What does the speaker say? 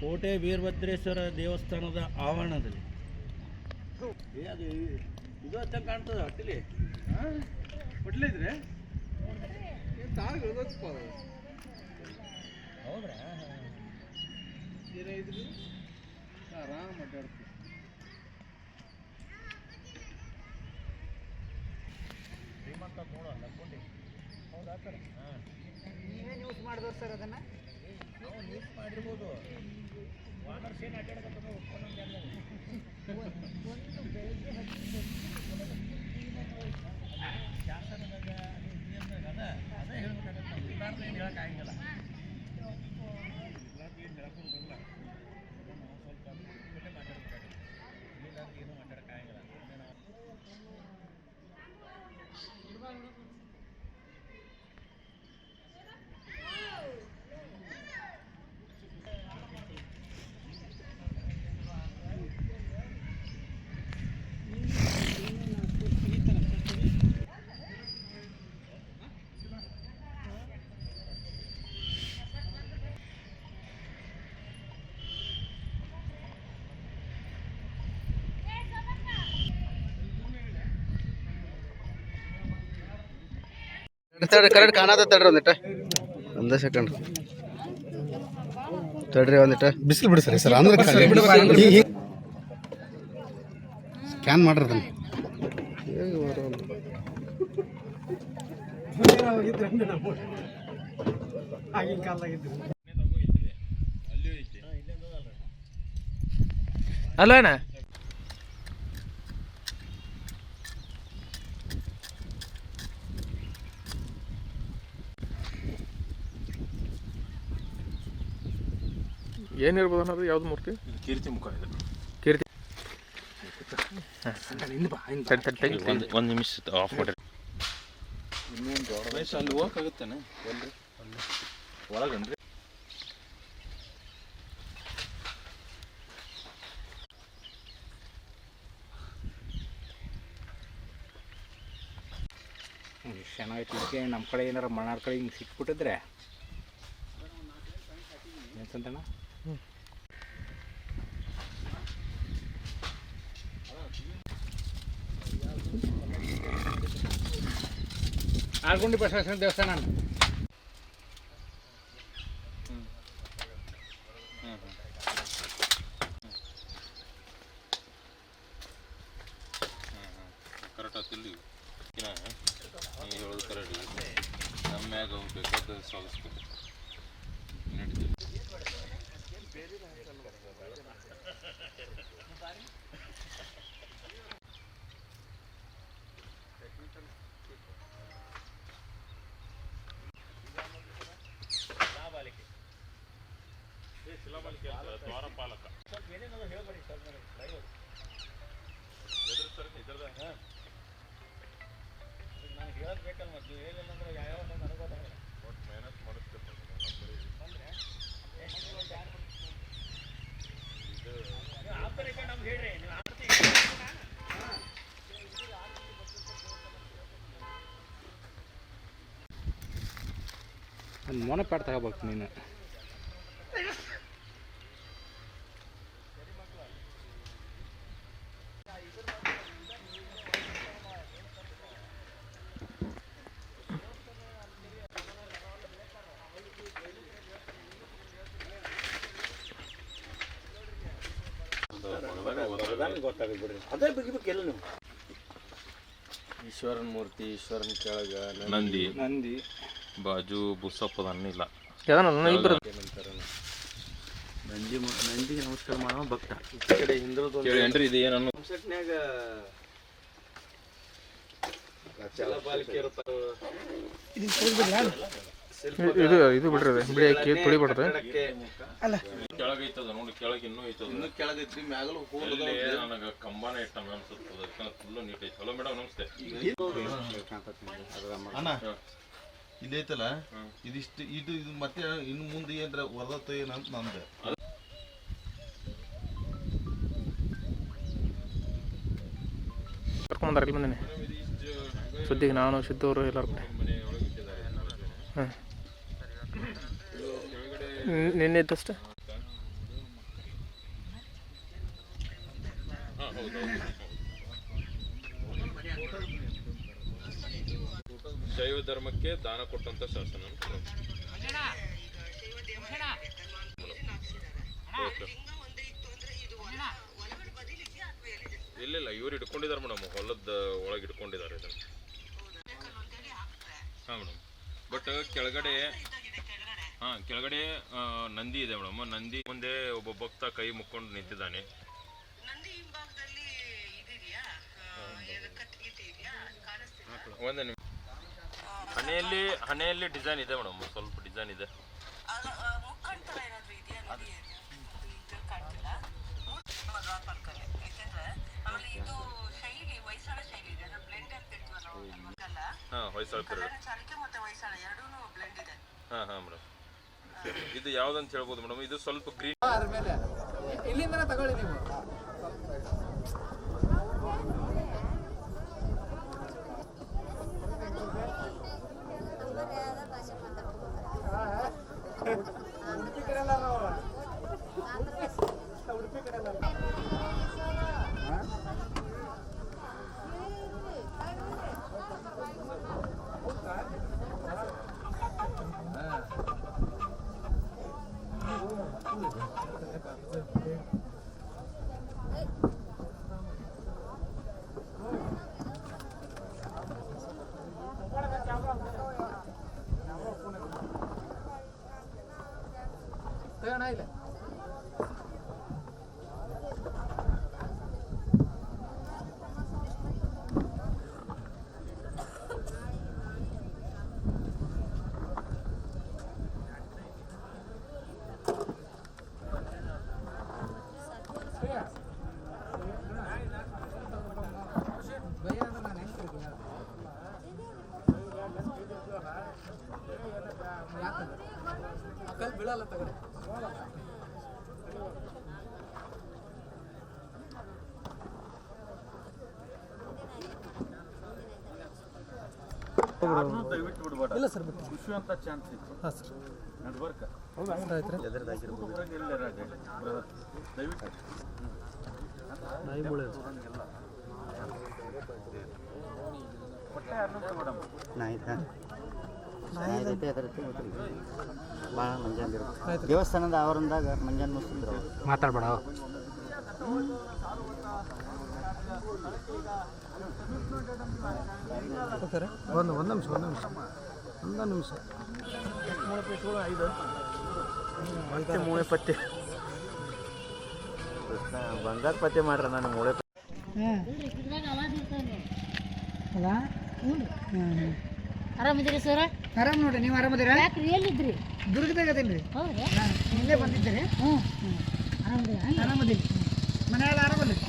ಕೋಟೆ ವೀರಭದ್ರೇಶ್ವರ ದೇವಸ್ಥಾನದ ಆವರಣದಲ್ಲಿ. ಏ ಅದು ಇದು ಅಂತ ಕಾಣ್ತದೆ ಹಟ್ಟಿಲಿ ಹೊಟ್ಲಿದ್ರೆ ಹೌದ್ರಾ? ಏನಾಯ್ತು ಆರಾಮ್ ಅಡ್ಡಾಡ್ತೀವಿ. ಶ್ರೀಮಂತ ನೋಡಲ್ಲ ಹೌದಾ ಸರ್ ಹಾಂ. ನೀವೇನು ಯೂಸ್ ಮಾಡಿದ್ರು ಸರ್ ಅದನ್ನು? ಯೂಸ್ ಮಾಡಿರ್ಬೋದು. ಅಡ್ಡಾಡಕತ್ತದ ಒಪ್ಕೊಂಡಂಗೆ ಅಲ್ಲ ಒಂದು ಬೆಳಗ್ಗೆ ಹತ್ತು ಶಾಸನದಾಗ ಅದು ಅದ ಹೇಳ್ಬೇಕಾಗತ್ತೆ ಇಲ್ಲಾರ್ದು ಏನು ಹೇಳೋಕ್ಕಾಗಂಗಿಲ್ಲ. ಇಲ್ಲಾರ್ದು ಏನು ಹೇಳಕ್ಕೂ ಬರಲ್ಲ ನಾವು ಸ್ವಲ್ಪ ಬಿಟ್ಟೆ ಮಾತಾಡ್ಬೇಕಾಗುತ್ತೆ ಇಲ್ಲಾರ್ದು ಏನೂ ಮಾತಾಡೋಕ್ಕಾಗಂಗಿಲ್ಲ ಸುಮ್ನೆ ನಾವು ತಡ್ರಿ ಕರೆಕ್ಟ್ ಕಾಣದ ತಡ್ರಿ ಒಂದಿಟ ಒಂದೇ ಸೆಕೆಂಡ್ ತಡ್ರಿ ಒಂದಿಟ ಬಿಸಿಲು ಬಿಡಿ ಸರ್ ಸರ್ ಅಂದ್ರೆ ಸ್ಕ್ಯಾನ್ ಮಾಡ್ರಿ ಅದನ್ನ. ಅಲ್ಲ ಏನಿರ್ಬೋದು ಅನ್ನೋದು ಯಾವ್ದು ಮೂರ್ತಿ? ಕೀರ್ತಿ ಮುಖ ಇದು. ಕೀರ್ತಿ. ಒಂದು ಒಂದು ನಿಮಿಷ ಆಫ್ ಮಾಡ್ರಿ ವಯಸ್ಸು ಅಲ್ಲಿ ಹೋಗಕ್ಕಾಗುತ್ತೇನೆ ಎಲ್ರಿ ಒಳಗನ್ರಿ ಚೆನ್ನಾಗೈತಿ ಇದಕ್ಕೆ ನಮ್ಮ ಕಡೆ ಏನಾರ ಮಣ್ಣಾರ ಕಡೆ ಹಿಂಗೆ ಸಿಕ್ಬಿಟ್ಟಿದ್ರೆ? ಅನ್ಸಂತಣ್ಣ ಆರ್ಗುಂಡಿ ಬಸವೇಶ್ವರ ದೇವಸ್ಥಾನ ಕರೆಕ್ಟ್ ಆತಿಲ್ಲ ಇನ್ನ ನೀ ಹೇಳೋದು ಕರೆಕ್ಟ್ ಸಾಗಿಸ್ಬೇಕು ದ್ವಾರಪಾಲಕ ನಾನು ಹೇಳೋದು ಬೇಕಲ್ಲ ಮತ್ತು ಹೇಳಿಲ್ಲ ಅಂದ್ರೆ ಯಾವ್ಯಾವ ನನಗೆ ಗೊತ್ತಾಗಲ್ಲ. ಒಟ್ಟು ಮಾಡಿಸ್ಬೇಕು ಆಪ್ತರಿಗೆ ನಮ್ಗೆ ಹೇಳ್ರಿ. ನೀವು ಆಪ್ತಿ ಒಂದು ಮೊನಪ್ಯಾಡ್ ಗೊತ್ತಾಗುತ್ತೆ ಬಿಡ್ರಿ. ಅದೇ ಬಿಗಿಬೇಕು ಎಲ್ಲ ನೀವು? ಈಶ್ವರನ ಮೂರ್ತಿ ಈಶ್ವರನ ಕೆಳಗ ನಂದಿ. ನಂದಿ. ಬಾಜು ಬುಸಪ್ಪ ಅನ್ನಿಲ್ಲ ನಂದಿ ನಂದಿಗೆ ನಮಸ್ಕಾರ ಮಾಡೋ ಭಕ್ತ. ಕೇಳಿ ಏನ್ರಿ ಇದು ಇದು ಇದು ಬಿಡ್ರಿ ಅದು ಬಿಡಿ ಹಾಕಿ ತುಳಿ ಬಿಡ್ರಿ ಕೆಳಗೈತದ ನೋಡಿ ಕೆಳಗೆ ಇನ್ನೂ ಐತದ. ಕೆಳಗೈತ್ರಿ ಮ್ಯಾಗಲು ಎಲ್ಲಿ ನನಗೆ ಕಂಬಾನ ಇಟ್ಟ ಅನ್ಸತ್ತ ಫುಲ್ಲು ನೀಟ್ ಐತಿ. ಹಲೋ ಮೇಡಮ್ ನಮಸ್ತೆ. ಅಣ್ಣ ಇದೈತಲ್ಲ ಇದಿಷ್ಟು ಇದು ಇದು ಮತ್ತೆ ಇನ್ನು ಮುಂದೆ ಏನ್ರ ಹೊರದತ್ತ ಏನಂತ ನಂದು. ಕರ್ಕೊಂಬಂದಾರ ಇಲ್ಲಿ ಬಂದೇನೆ ಸುದ್ದಿಗೆ ನಾನು ಸಿದ್ದವರು ಎಲ್ಲರೂ ಕಡೆ. ಹಾಂ ನಿನ್ನೆ ಇದ್ದಷ್ಟೇ ಶೈವ ಧರ್ಮಕ್ಕೆ ದಾನ ಕೊಟ್ಟಂತ ಶಾಸನ. ಇಲ್ಲ ಇಲ್ಲ, ಇವ್ರು ಇಟ್ಕೊಂಡಿದ್ದಾರೆ ಮೇಡಮ್. ಹೊಲದ ಒಳಗೆ ಇಟ್ಕೊಂಡಿದ್ದಾರೆ ಇದನ್ನ. ಹಾಂ, ಮೇಡಮ್. ಬಟ್ ಕೆಳಗಡೆ, ಹಾಂ, ಕೆಳಗಡೆ ನಂದಿ ಇದೆ ಮೇಡಮ್. ನಂದಿ ಮುಂದೆ ಒಬ್ಬ ಭಕ್ತ ಕೈ ಮುಕ್ಕೊಂಡು ನಿಂತಿದ್ದಾನೆ. ಒಂದು ನಿಮಿಷ. ಹಣೆಯಲ್ಲಿ ಹಣೆಯಲ್ಲಿ ಡಿಸೈನ್ ಇದೆ ಮೇಡಮ್ ಸ್ವಲ್ಪ ಡಿಸೈನ್ ಇದೆ. ಹಾಂ ಹೊಯ್ಸಳ ಪಿರಿಯಡ್ ಹಾಂ ಹಾಂ ಮೇಡಮ್. ಇದು ಯಾವ್ದಂತ ಹೇಳ್ಬೋದು ಮೇಡಮ್? ಇದು ಸ್ವಲ್ಪ ಗ್ರೀನ್ ಇಲ್ಲಿಂದ ಮೇಲೆ ಇಲ್ಲಿಂದನೇ ತಗೊಳ್ಳಿ ನೀವು. Thank you. ಬೀಳಲ್ಲ ಬಿಡ್ಬೇಡ. ಇಲ್ಲ ಸರ್ ಖುಷಿ ಅಂತ ಚಾನ್ಸ್ ಇತ್ತು. ಹಾಂ ಸರ್. ಭಾಳ ಮಂಜಾನ ದೇವಸ್ಥಾನದ ಆವರಣದಾಗ ಮಂಜಾನ ಮುಗಿಸಿದ್ರು ಮಾತಾಡ್ಬೇಡ. ಒಂದು ಒಂದು ನಿಮಿಷ ಒಂದು ನಿಮಿಷ. ಒಂದು ನಿಮಿಷ. ಮತ್ತೆ ಮೂಳೆ ಪತ್ತೆ. ಬಂಗಾರ ಪತ್ತೆ ಮಾಡ್ರ ನಾನು ಮೂಳೆ ಆರಾಮಿದ್ದೀರಿ ಸರ್? ಆರಾಮ್ ನೋಡ್ರಿ ನೀವು ಆರಾಮದಿರ ಎಲ್ಲಿದ್ರಿ? ದುರ್ಗದಾಗ ಅದೇನ್ರಿ ಹೌದ್ರಾ ನಿನ್ನೆ ಬಂದಿದ್ದೀರಿ? ಹ್ಞೂ ಆರಾಮದಿರಿ ಆರಾಮದಿರಿ ಮನೆಯಲ್ಲಿ ಆರಾಮಲ್ಲ?